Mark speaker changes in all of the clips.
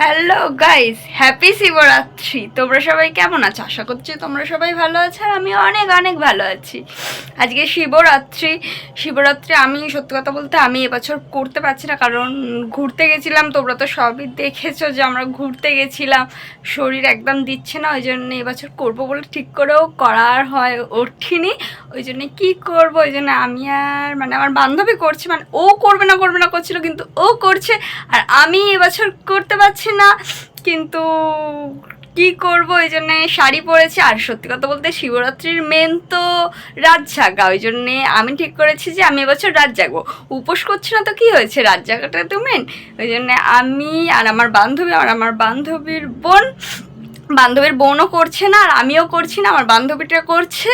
Speaker 1: Hello guys happy Shivratri তোমরা সবাই কেমন আছো? আশা করছি তোমরা সবাই ভালো আছো আর আমি অনেক অনেক ভালো আছি। আজকে শিবরাত্রি শিবরাত্রি আমি, সত্যি কথা বলতে আমি এবছর করতে পারছি না, কারণ ঘুরতে গেছিলাম। তোমরা তো সবই দেখেছ যে আমরা ঘুরতে গেছিলাম। শরীর একদম দিচ্ছে না ওই জন্য এবছর করব বলে ঠিক করেও করার হয় ওঠিনি। ওই জন্য কী করব? ওই জন্য আমি আর মানে আমার বান্ধবী করছে মানে ও করবে না করবে না করছিল, কিন্তু ও করছে। আর আমি এবছর করতে পারছি না, কিন্তু কি করব? ওই জন্যে শাড়ি পরেছি, আর সত্যি কথা বলতে শিবরাত্রির মেন তো রাত জাগা। ওই জন্যে আমি ঠিক করেছি যে আমি এবছর রাত জাগবো। উপোস করছি না তো কি হয়েছে? রাত জাগাটা তো মেন ওই জন্যে আমি আর আমার বান্ধবী আর আমার বান্ধবীর বোন বান্ধবীর বোনও করছে না, আর আমিও করছি না, আমার বান্ধবীটা করছে।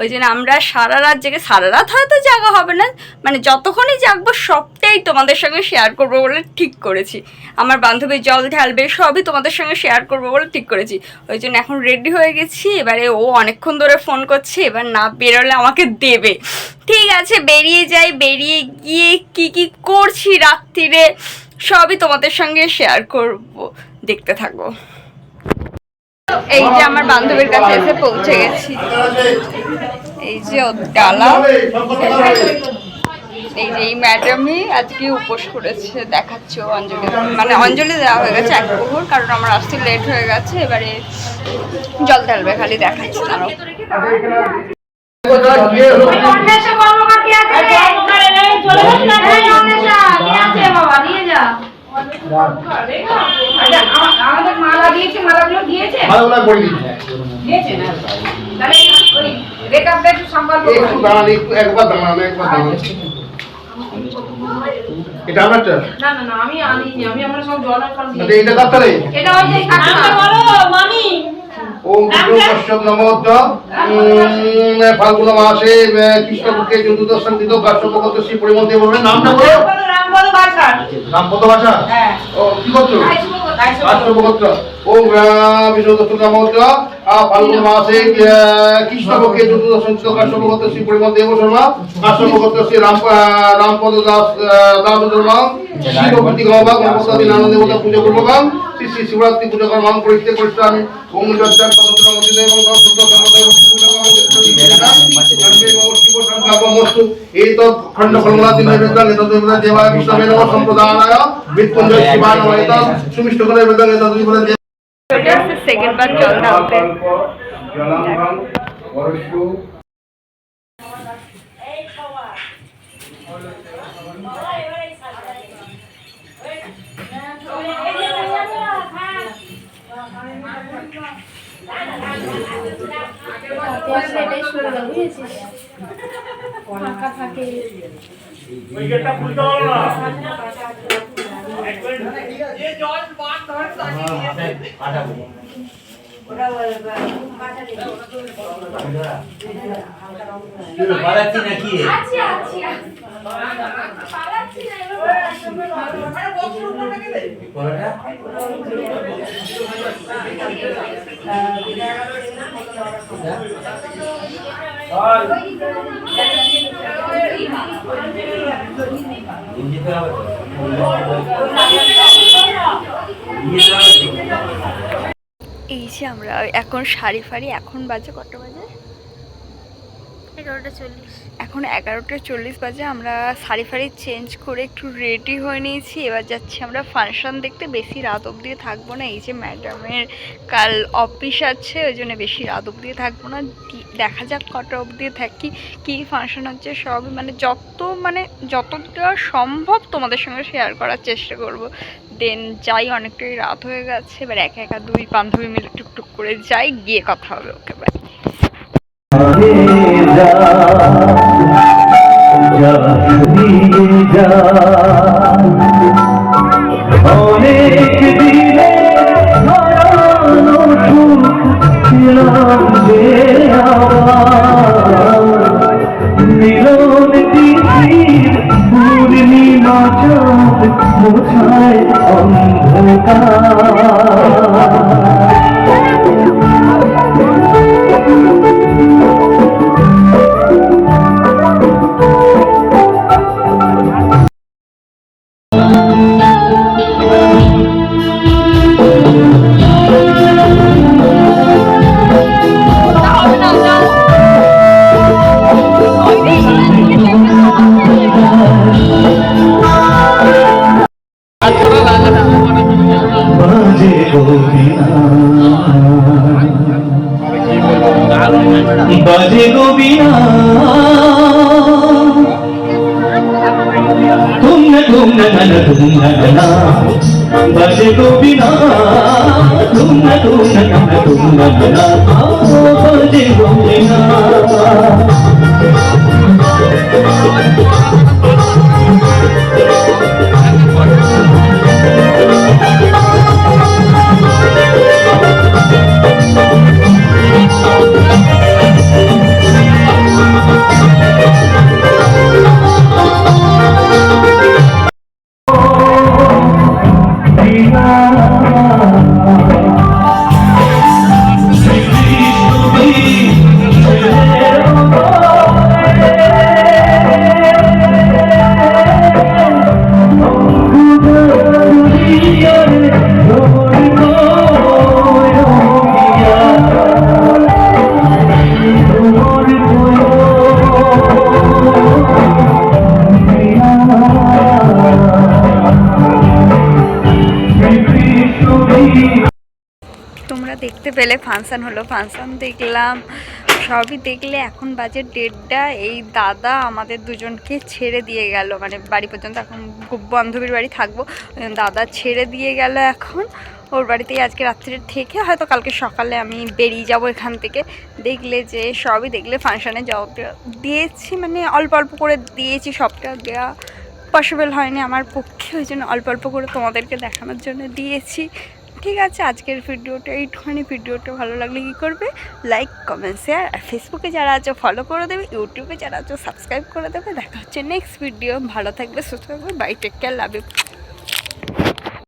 Speaker 1: ওই জন্য আমরা সারা রাত জেগে, সারা রাত হয়তো জাগা হবে না মানে যতক্ষণই জাগবো সবটাই তোমাদের সঙ্গে শেয়ার করব বলে ঠিক করেছি। আমার বান্ধবীর জল ঢালবে সবই তোমাদের সঙ্গে শেয়ার করব বলে ঠিক করেছি। ওই জন্য এখন রেডি হয়ে গেছি, এবারে ও অনেকক্ষণ ধরে ফোন করছে, এবার না বেরোলে আমাকে দেবে। ঠিক আছে, বেরিয়ে যাই, বেরিয়ে গিয়ে কি কি করছি রাত্রিরে, সবই তোমাদের সঙ্গে শেয়ার করব, দেখতে থাকো এই যে আমার বান্ধবীর কাছে এসে পৌঁছে গেছি। এই যে ওর ডালা। এই যে এই ম্যাডামই আজকে উপোস করেছে দেখাচ্ছে ও অঞ্জলি মানে অঞ্জলি দেওয়া হয়ে গেছে এক প্রহর কারণ আমার আসতে লেট হয়ে গেছে এবারে জল ঢালবে খালি দেখাচ্ছে তারও।
Speaker 2: আছে? আসে বাবা, নিয়ে যা। আমা- আমাদের মালা দিয়েছে, মালাগুলো দিয়েছে?
Speaker 3: ভালোগুলো করে দিচ্ছে
Speaker 2: দিয়েছে না? তাহলে ওই রেখাটা একটু সংকল্প করে
Speaker 3: একটু দাঁড়ান একটু একবার দাঁড়ান একবার দাঁড়ান এটা আমার
Speaker 2: না, না, না, আমি আনি আমি আমরা সব জল আর
Speaker 3: এটা দপ্তরে
Speaker 2: এটা ওই যে।
Speaker 3: বিষ্ণু নমোদ্য ফাল্গুন মাসে আহ, কৃষ্ণপক্ষে দর্শন দিত কাশ্যপগত শ্রী পরিমন্ত্রী বলবেন নামটা বলো। রামপদ ভাষা
Speaker 2: হ্যাঁ।
Speaker 3: ও কি করছ ওম আহ, বিষ্ণু দত্ত নমোদ্য ফাল্গুন মাসে কৃষ্ণপক্ষে কাশ্যপগত শ্রী পরিমন্ত্রী দেব শর্মা শ্রী রাম রামপদ দাস শর্মা গমবা গণপতি নানা দেবতা পুজো শ্রী শ্রী শিবরাত্রি পুজো মৃত্যুঞ্জয় এত সুমিষ্ট করে এত দেবতা দেব
Speaker 1: চলে আসছে সেকেন্ড বার জল ঢালতে
Speaker 4: পালাচ্ছি নাকি? পরোটা ইঞ্জিতে হবে তো? ইঞ্জিতে হবে তো?
Speaker 1: এই যে আমরা এখন শাড়ি ফাড়ি এখন বাজে কত বাজে?
Speaker 5: এগারোটা চল্লিশ।
Speaker 1: এখন এগারোটা চল্লিশ বাজে, আমরা শাড়ি ফাড়ি চেঞ্জ করে একটু রেডি হয়ে নিয়েছি। এবার যাচ্ছি আমরা ফাংশন দেখতে। বেশি রাত অবধি থাকব না। এই যে ম্যাডামের কাল অফিস আছে, ওই জন্য বেশি রাত অবধি থাকব না। দেখা যাক কটা অবধি থাকি, কী ফাংশন হচ্ছে, সব মানে যত মানে যতটা সম্ভব তোমাদের সঙ্গে শেয়ার করার চেষ্টা করব। দেন যাই, অনেকটাই রাত হয়ে গেছে। এবার একা একা দুই বান্ধবী মিলে টুকটুক করে যাই, গিয়ে কথা হবে ওকে বাই
Speaker 6: অনেক দিনে হারানো সুখ মিলন তিথির পূর্ণিমা চাঁদ মোছায় অন্ধকার। তুম না তুম না না না তুম না না না বাজে গোবিনা তুম না
Speaker 1: ফাংশন হলো, ফাংশান দেখলাম, সবই দেখলে এখন বাজে ডেটটা এই দাদা আমাদের দুজনকে ছেড়ে দিয়ে গেল মানে বাড়ি পর্যন্ত এখন খুব বান্ধবীর বাড়ি থাকব, দাদা ছেড়ে দিয়ে গেল এখন, ওর বাড়িতেই আজকে রাত্রে থেকে, হয়তো কালকে সকালে আমি বেরিয়ে যাব এখান থেকে, দেখলে যে সবই দেখলে ফাংশনে যাওয়া দিয়েছি মানে অল্প অল্প করে দিয়েছি, সবটা দেওয়া পসিবল হয়নি আমার পক্ষে, ওই জন্য অল্প অল্প করে তোমাদেরকে দেখানোর জন্য দিয়েছি ঠিক আছে, আজকের ভিডিওটা, এইটুখানি ভিডিওটা ভালো লাগলে কী করবে? লাইক কমেন্ট শেয়ার আর ফেসবুকে যারা আছো ফলো করে দেবে। ইউটিউবে যারা আছো সাবস্ক্রাইব করে দেবে। দেখা হচ্ছে নেক্সট ভিডিও ভালো থাকবে, সুস্থ থাকবে। Bye take care love you